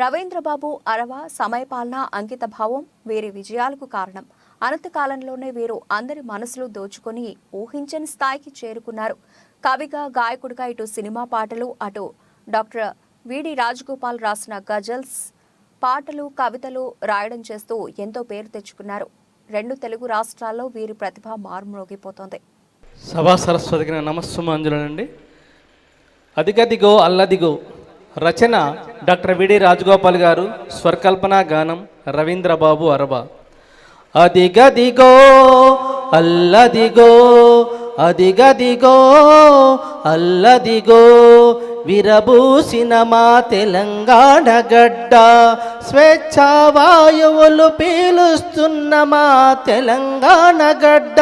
రవీంద్రబాబు అరవ సమయపాలన అంకితభావం వీరి విజయాలకు కారణం. అనంతకాలంలోనే వీరు అందరి మనసులు దోచుకొని ఊహించని స్థాయికి చేరుకున్నారు. కవిగా గాయకుడిగా ఇటు సినిమా పాటలు అటు డాక్టర్ విడి రాజగోపాల్ రాసిన గజల్స్ పాటలు కవితలు రాయడం చేస్తూ ఎంతో పేరు తెచ్చుకున్నారు. రెండు తెలుగు రాష్ట్రాల్లో వీరి ప్రతిభ మారుమ్రోగిపోతోంది. సభా సరస్వతికి నమస్సు నమస్సుమాంజులండి. అదిగదిగో అల్లదిగో రచన డాక్టర్ విడి రాజగోపాల్ గారు స్వరకల్పన గానం రవీంద్రబాబు అరబ. అదిగదిగో అల్లదిగో అదిగదిగో అల్లదిగో విరబూసిన మా తెలంగాణ గడ్డ స్వేచ్ఛా వాయువులు పీలుస్తున్న మా తెలంగాణ గడ్డ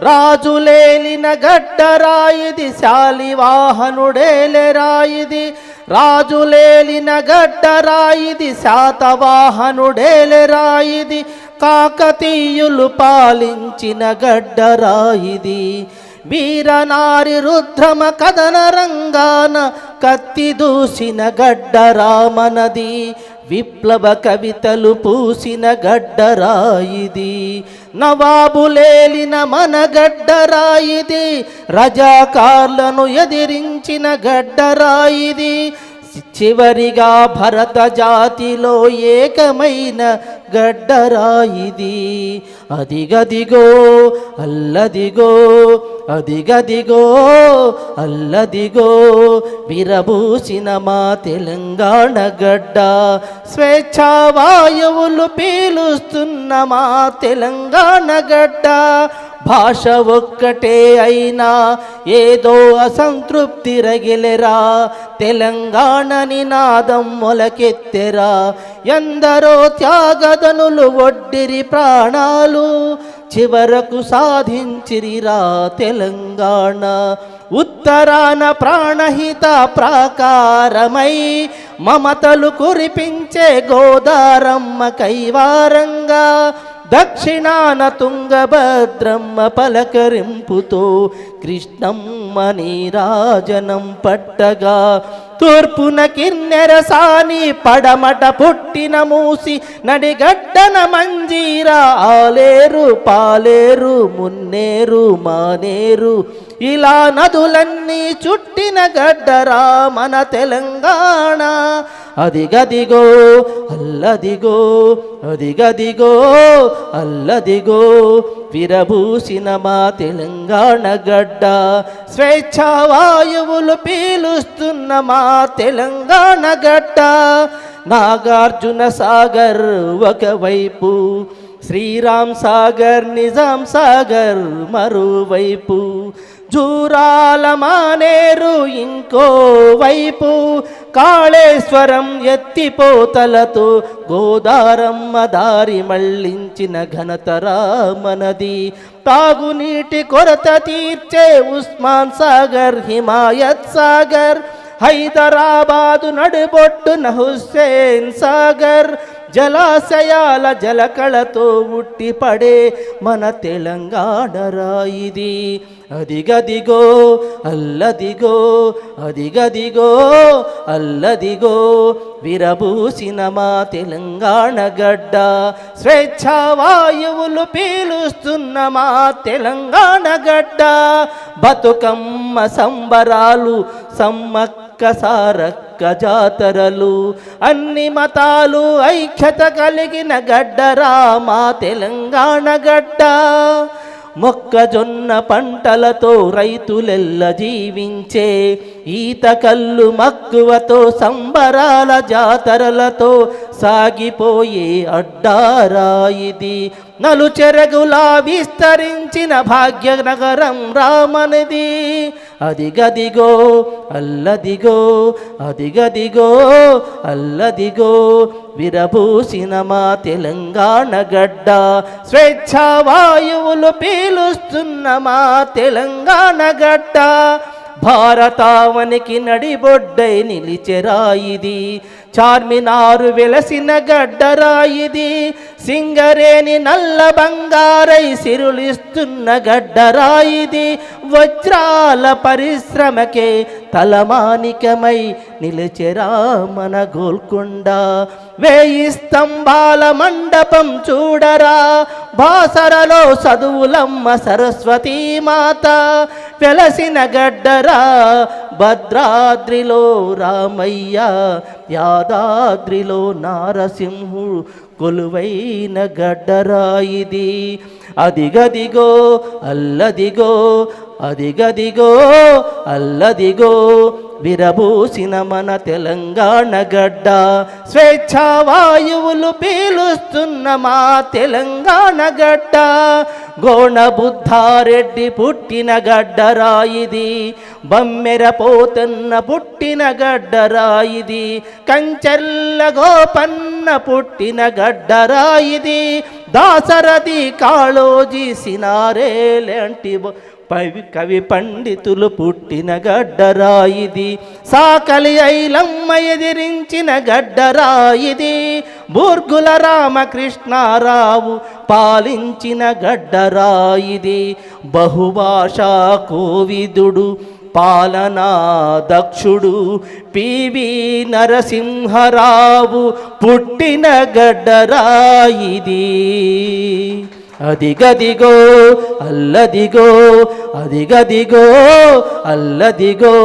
రాజులేలిన గడ్డ రాయిది శాలివాహనుడేలే రాయిది రాజులేలిన గడ్డ రాయిది శాతవాహనుడేలే రాయిది కాకతీయులు పాలించిన గడ్డ రాయిది. వీరనారి రుద్రమ కథన రంగాన కత్తి దూసిన గడ్డ రామనది. విప్లవ కవితలు పూసిన గడ్డ రాయిది. నవాబులేలిన మన గడ్డ రాయిది రజాకార్లను ఎదిరించిన గడ్డరాయిది చివరిగా భరత జాతిలో ఏకమైన గడ్డరాయిది. అదిగదిగో అల్లదిగో అదిగదిగో అల్లదిగో విరబూసిన మా తెలంగాణ గడ్డ. స్వేచ్ఛా వాయువులు పీలుస్తున్న మా తెలంగాణ గడ్డ. భాష ఒక్కటే అయినా ఏదో అసంతృప్తి రగిలెరా. తెలంగాణ నినాదం మొలకెత్తెరా. ఎందరో త్యాగదనులు ఒడ్డిరి ప్రాణాలు. చివరకు సాధించిరిరా తెలంగాణ. ఉత్తరాన ప్రాణహిత ప్రాకారమై మమతలు కురిపించే గోదారమ్మ కైవారంగా. దక్షిణాన తుంగభద్రమ్మ పలకరింపుతో కృష్ణమ్మ నీరాజనం పట్టగా. తూర్పున కిన్నెరసాని పడమట పుట్టిన మూసి నడిగడ్డన మంజీరా ఆలేరు పాలేరు మున్నేరు మానేరు. ఇలా నదులన్నీ చుట్టిన గడ్డరా మన తెలంగాణ. అదిగదిగో అల్లదిగో అదిగదిగో అల్లదిగో విరబూసిన మా తెలంగాణ గడ్డ. స్వేచ్ఛా వాయువులు పీలుస్తున్న మా తెలంగాణ గడ్డ. నాగార్జున సాగర్ ఒకవైపు శ్రీరామ్ సాగర్ నిజాం సాగర్ మరోవైపు. జూరాల మానేరు ఇంకో వైపు కాళేశ్వరం ఎత్తిపోతలతో గోదారమ్మ దారి మళ్ళించిన ఘనతరా మనది తాగునీటి కొరత తీర్చే ఉస్మాన్ సాగర్ హిమాయత్ సాగర్ హైదరాబాదు నడుబొట్టున హుస్సేన్ సాగర్ జలాశయాల జలకళతో ఉట్టిపడే మన తెలంగాణ రాయిది. అదిగదిగో అల్లదిగో అదిగదిగో అల్లదిగో విరబూసిన మా తెలంగాణ గడ్డ. స్వేచ్ఛా వాయువులు పీలుస్తున్న మా తెలంగాణ గడ్డ. బతుకమ్మ సంబరాలు సమ్మక్క సారక్క జాతరలు అన్ని మతాలు ఐక్యత కలిగిన గడ్డరా మా తెలంగాణ గడ్డ. మొక్కజొన్న పంటలతో రైతులెల్ల జీవించే ఈత కళ్ళు మక్కువతో సంబరాల జాతరలతో సాగిపోయే అడ్డారా ఇది. నలుచెరగులా విస్తరించిన భాగ్యనగరం రామనిది. అదిగదిగో అల్లదిగో అదిగదిగో అల్లదిగో విరబూసిన మా తెలంగాణ గడ్డ. స్వేచ్ఛా వాయువులు పీలుస్తున్న మా తెలంగాణ గడ్డ. భారతావనికి నడిబొడ్డై నిలిచెరాయిది చార్మినారు వెలసిన గడ్డరాయిది సింగరేని నల్ల బంగారై సిరులిస్తున్న గడ్డరాయిది వజ్రాల పరిశ్రమకే తలమానికమై నిలిచెరా మన గోల్కొండ. వేయి స్తంభాల మండపం చూడరా బాసరలో చదువులమ్మ సరస్వతీ మాత. వెలసిన గడ్డరా భద్రాద్రిలో రామయ్య యాదాద్రిలో నారసింహుడు కొలువైన గడ్డరా ఇది. అదిగదిగో అల్లదిగో అదిగదిగో అల్లదిగో విరబూసిన మన తెలంగాణ గడ్డ. స్వేచ్ఛా వాయువులు పీలుస్తున్న మా తెలంగాణ గడ్డ. గోణబుద్ధారెడ్డి పుట్టిన గడ్డరాయిది బమ్మెర పోతన్న పుట్టిన గడ్డరాయిది కంచెల్ల గోపన్న పుట్టిన గడ్డరాయిది దాసరథి కాళోజీ సినారేలాంటి పవి కవి పండితులు పుట్టిన గడ్డరాయిది. సాకలి ఐలమ్మ ఎదిరించిన గడ్డరాయిది. బూర్గుల రామకృష్ణారావు పాలించిన గడ్డరాయిది. బహుభాషా కోవిదుడు పాలనా దక్షుడు పివి నరసింహరావు పుట్టిన గడ్డరాయిది అదిగదిగో అల్లదిగో అదిగదిగో అల్లదిగో.